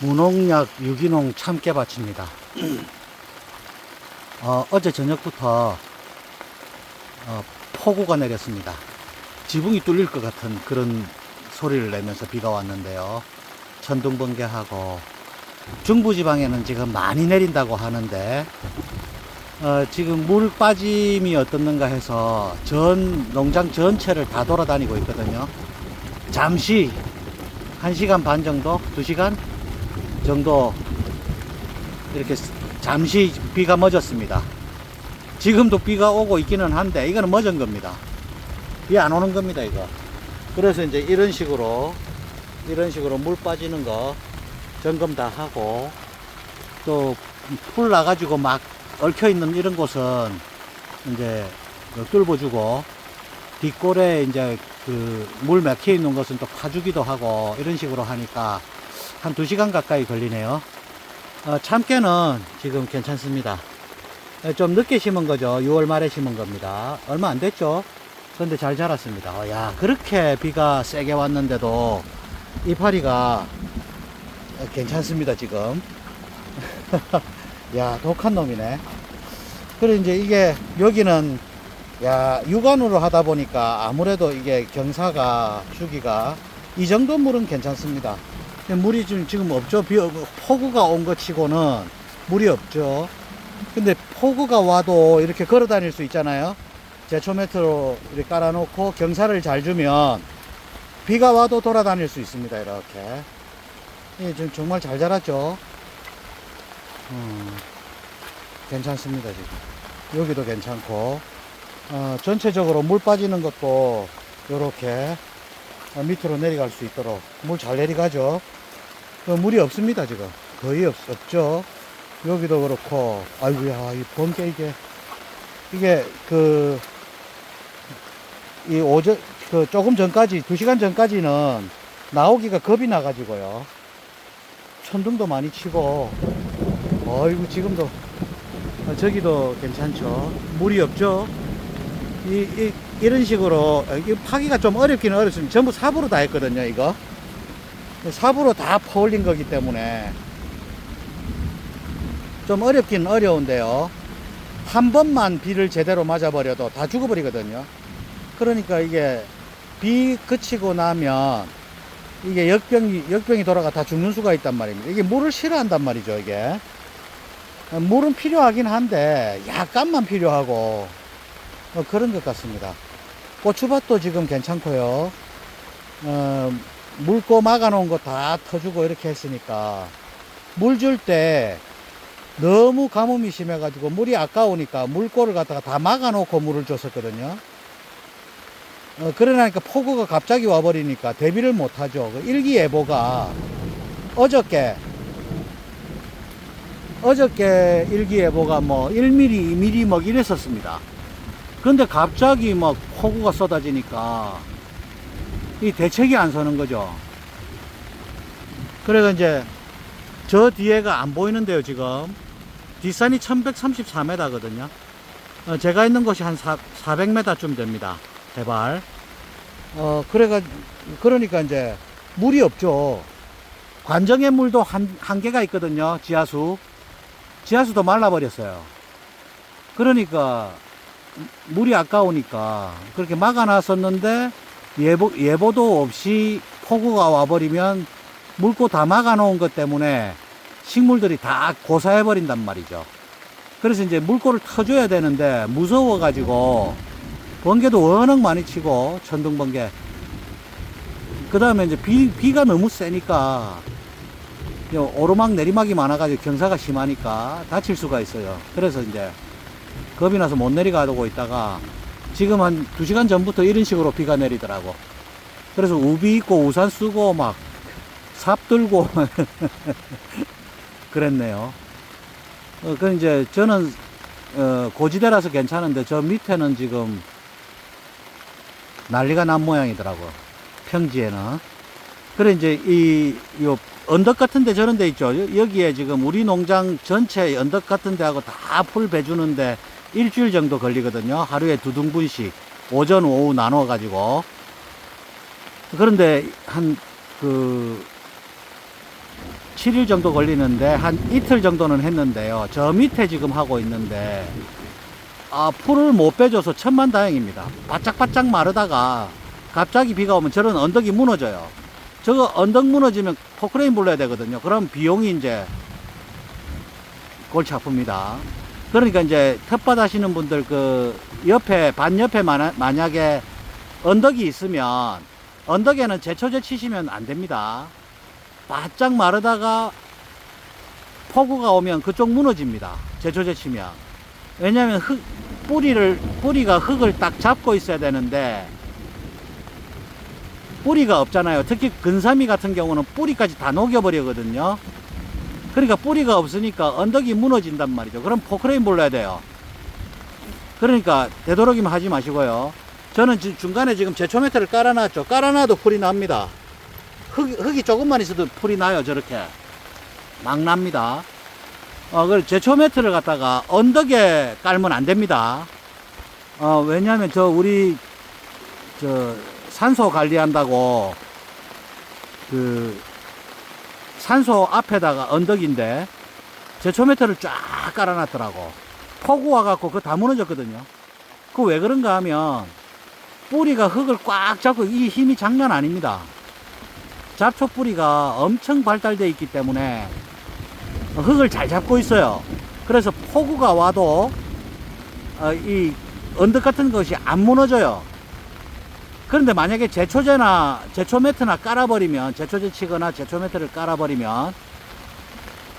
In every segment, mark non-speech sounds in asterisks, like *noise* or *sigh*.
무농약 유기농 참깨밭입니다. *clears throat* 어, 어제 저녁부터 어, 폭우가 내렸습니다. 지붕이 뚫릴 것 같은 그런 소리를 내면서 비가 왔는데요. 천둥 번개하고 중부지방에는 지금 많이 내린다고 하는데 어, 지금 물 빠짐이 어떻는가 해서 전 농장 전체를 다 돌아다니고 있거든요. 잠시 1시간 반 정도, 2시간 정도 이렇게 잠시 비가 멎었습니다. 지금도 비가 오고 있기는 한데 이거는 멎은 겁니다. 비 안 오는 겁니다, 이거. 그래서 이제 이런 식으로 이런 식으로 물 빠지는 거 점검 다 하고 또 풀 나가지고 막 얽혀 있는 이런 곳은 이제 뚫어주고 뒷골에 이제 그 물 막혀 있는 것은 또 파주기도 하고 이런 식으로 하니까 한 2시간 가까이 걸리네요. 어, 참깨는 지금 괜찮습니다. 예, 좀 늦게 심은 거죠. 6월 말에 심은 겁니다. 얼마 안 됐죠? 근데 잘 자랐습니다. 어, 야, 그렇게 비가 세게 왔는데도 이파리가 괜찮습니다, 지금. *laughs* 야, 독한 놈이네. 그래, 이제 이게, 여기는, 야, 육안으로 하다 보니까 아무래도 이게 경사가, 주기가, 이 정도 물은 괜찮습니다. 물이 지금, 지금 없죠. 비, 폭우가 온 것 치고는 물이 없죠. 근데 폭우가 와도 이렇게 걸어 다닐 수 있잖아요. 제초 매트로 이렇게 깔아놓고 경사를 잘 주면 비가 와도 돌아다닐 수 있습니다. 이렇게. 예, 지금 정말 잘 자랐죠. 음, 괜찮습니다. 지금. 여기도 괜찮고. 어, 전체적으로 물 빠지는 것도 이렇게 밑으로 내려갈 수 있도록 물 잘 내려가죠. 그 물이 없습니다. 지금. 거의 없, 없죠. 여기도 그렇고, 아이고야, 이 번개 이게, 이게 그, 이 오전, 그 조금 전까지, 두 시간 전까지는 나오기가 겁이 나가지고요. 천둥도 많이 치고, 어이구, 지금도, 어, 저기도 괜찮죠. 물이 없죠. 이, 이, 이런 식으로, 어, 이 파기가 좀 어렵기는 어렵습니다. 전부 삽으로 다 했거든요, 이거. 삽으로 다 퍼올린 거기 때문에. 좀 어렵긴 어려운데요. 한 번만 비를 제대로 맞아버려도 다 죽어버리거든요. 그러니까 이게 비 그치고 나면 이게 역병이, 역병이 돌아가 다 죽는 수가 있단 말입니다. 이게 물을 싫어한단 말이죠, 이게. 물은 필요하긴 한데 약간만 필요하고 어, 그런 것 같습니다. 고추밭도 지금 괜찮고요. 어, 물고 막아놓은 거 다 터주고 이렇게 했으니까 물 줄 때 너무 가뭄이 심해가지고 물이 아까우니까 물고를 갖다가 다 막아놓고 물을 줬었거든요. 어, 그러니까 폭우가 갑자기 와버리니까 대비를 못하죠. 그 일기예보가 어저께 어저께 일기예보가 뭐 1mm, 2mm 뭐 이랬었습니다. 근데 갑자기 막 폭우가 쏟아지니까 이 대책이 안 서는 거죠. 그래가 이제 저 뒤에가 안 보이는데요, 지금. 뒷산이 1134m거든요. 어, 제가 있는 곳이 한 4, 400m쯤 됩니다. 해발. 어, 그래가, 그러니까 이제 물이 없죠. 관정의 물도 한, 한계가 있거든요. 지하수. 지하수도 말라버렸어요. 그러니까 물이 아까우니까 그렇게 막아놨었는데 예보, 예보도 없이 폭우가 와버리면 물고 다 막아놓은 것 때문에 식물들이 다 고사해버린단 말이죠. 그래서 이제 물고를 터줘야 되는데 무서워가지고 번개도 워낙 많이 치고 천둥번개. 그 다음에 이제 비, 비가 너무 세니까 요 오르막 내리막이 많아가지고 경사가 심하니까 다칠 수가 있어요. 그래서 이제 겁이 나서 못 내려가고 있다가 지금 한 2시간 전부터 이런 식으로 비가 내리더라고. 그래서 우비 입고 우산 쓰고 막 삽 들고 *laughs* 그랬네요. 어, 그 이제 저는 어, 고지대라서 괜찮은데 저 밑에는 지금 난리가 난 모양이더라고. 평지에는. 그래 이제 이, 요 언덕 같은 데 저런 데 있죠. 여- 여기에 지금 우리 농장 전체 언덕 같은 데하고 다풀 배주는데 일주일 정도 걸리거든요. 하루에 두 등분씩 오전 오후 나눠 가지고 그런데 한 그 7일 정도 걸리는데 한 이틀 정도는 했는데요. 저 밑에 지금 하고 있는데 아, 풀을 못 빼줘서 천만 다행입니다. 바짝바짝 마르다가 갑자기 비가 오면 저런 언덕이 무너져요. 저거 언덕 무너지면 포크레인 불러야 되거든요. 그럼 비용이 이제 골치 아픕니다. 그러니까 이제 텃밭 하시는 분들 그 옆에 반 옆에 만약- 만약에 언덕이 있으면 언덕에는 제초제 치시면 안 됩니다. 바짝 마르다가 폭우가 오면 그쪽 무너집니다. 제초제 치면. 왜냐면 흙, 뿌리를, 뿌리가 흙을 딱 잡고 있어야 되는데, 뿌리가 없잖아요. 특히 근사미 같은 경우는 뿌리까지 다 녹여버리거든요. 그러니까 뿌리가 없으니까 언덕이 무너진단 말이죠. 그럼 포크레인 불러야 돼요. 그러니까 되도록이면 하지 마시고요. 저는 지- 중간에 지금 제초 매트를 깔아놨죠. 깔아놔도 풀이 납니다. 흙, 흙이 조금만 있어도 풀이 나요. 저렇게. 막 납니다. 어, 그 제초 매트를 갖다가 언덕에 깔면 안 됩니다. 어, 왜냐하면 저 우리 저 산소 관리한다고 그 산소 앞에다가 언덕인데 제초 매트를 쫙 깔아놨더라고. 폭우 와갖고 그거 다 무너졌거든요. 그 왜 그런가 하면 뿌리가 흙을 꽉 잡고 이 힘이 장난 아닙니다. 잡초 뿌리가 엄청 발달되어 있기 때문에 흙을 잘 잡고 있어요. 그래서 폭우가 와도 어, 이 언덕 같은 것이 안 무너져요. 그런데 만약에 제초제나 제초 매트나 깔아버리면 제초제 치거나 제초 매트를 깔아버리면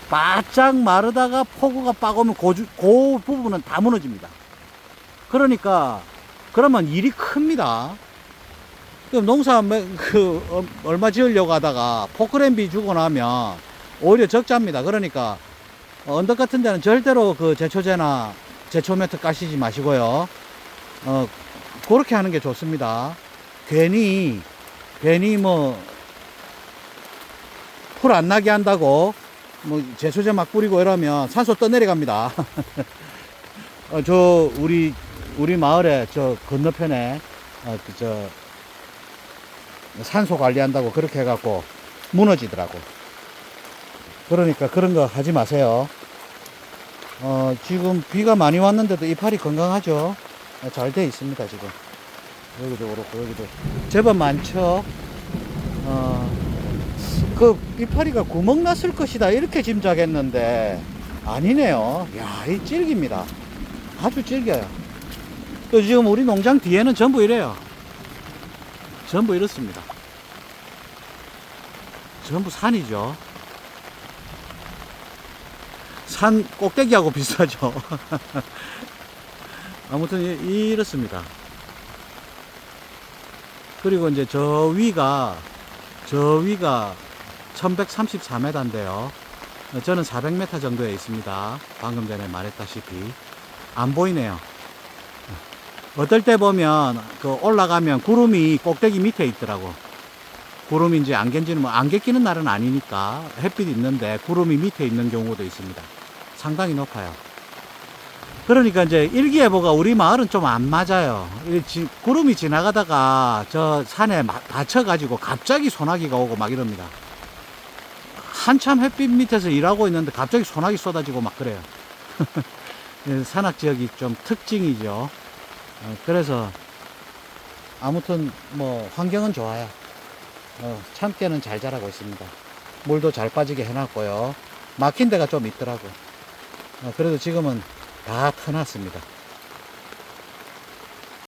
바짝 마르다가 폭우가 빡 오면 그, 주- 그 부분은 다 무너집니다. 그러니까 그러면 일이 큽니다. 그럼 농사 매- 그 어, 얼마 지으려고 하다가 포크랜비 주고 나면 오히려 적자입니다. 그러니까 어, 언덕 같은 데는 절대로 그 제초제나 제초 매트 까시지 마시고요. 어 그렇게 하는 게 좋습니다. 괜히 괜히 뭐 풀 안 나게 한다고 뭐 제초제 막 뿌리고 이러면 산소 떠내려갑니다. *laughs* 어, 저 우리 우리 마을에 저 건너편에 어, 그저 산소 관리한다고 그렇게 해갖고 무너지더라고. 그러니까 그런 거 하지 마세요. 어, 지금 비가 많이 왔는데도 이파리 건강하죠? 잘 돼 있습니다, 지금. 여기도 그렇고, 여기도. 제법 많죠? 어, 그 이파리가 구멍 났을 것이다, 이렇게 짐작했는데, 아니네요. 야, 이 질깁니다. 아주 질겨요. 또 지금 우리 농장 뒤에는 전부 이래요. 전부 이렇습니다. 전부 산이죠. 산 꼭대기하고 *laughs* 비슷하죠. 아무튼 이- 이렇습니다. 그리고 이제 저 위가 저 위가 1134m인데요. 저는 400m 정도에 있습니다. 방금 전에 말했다시피 안 보이네요. 어떨 때 보면 그 올라가면 구름이 꼭대기 밑에 있더라고. 구름인지 안개인지는 뭐 안개 끼는 날은 아니니까 햇빛 있는데 구름이 밑에 있는 경우도 있습니다. 상당히 높아요. 그러니까 이제 일기예보가 우리 마을은 좀 안 맞아요. 이 지- 구름이 지나가다가 저 산에 마- 닫혀가지고 갑자기 소나기가 오고 막 이럽니다. 한참 햇빛 밑에서 일하고 있는데 갑자기 소나기 쏟아지고 막 그래요. *laughs* 예, 산악 지역이 좀 특징이죠. 어, 그래서 아무튼 뭐 환경은 좋아요. 어, 참깨는 잘 자라고 있습니다. 물도 잘 빠지게 해놨고요. 막힌 데가 좀 있더라고. 어, 그래도 지금은 다 터놨습니다.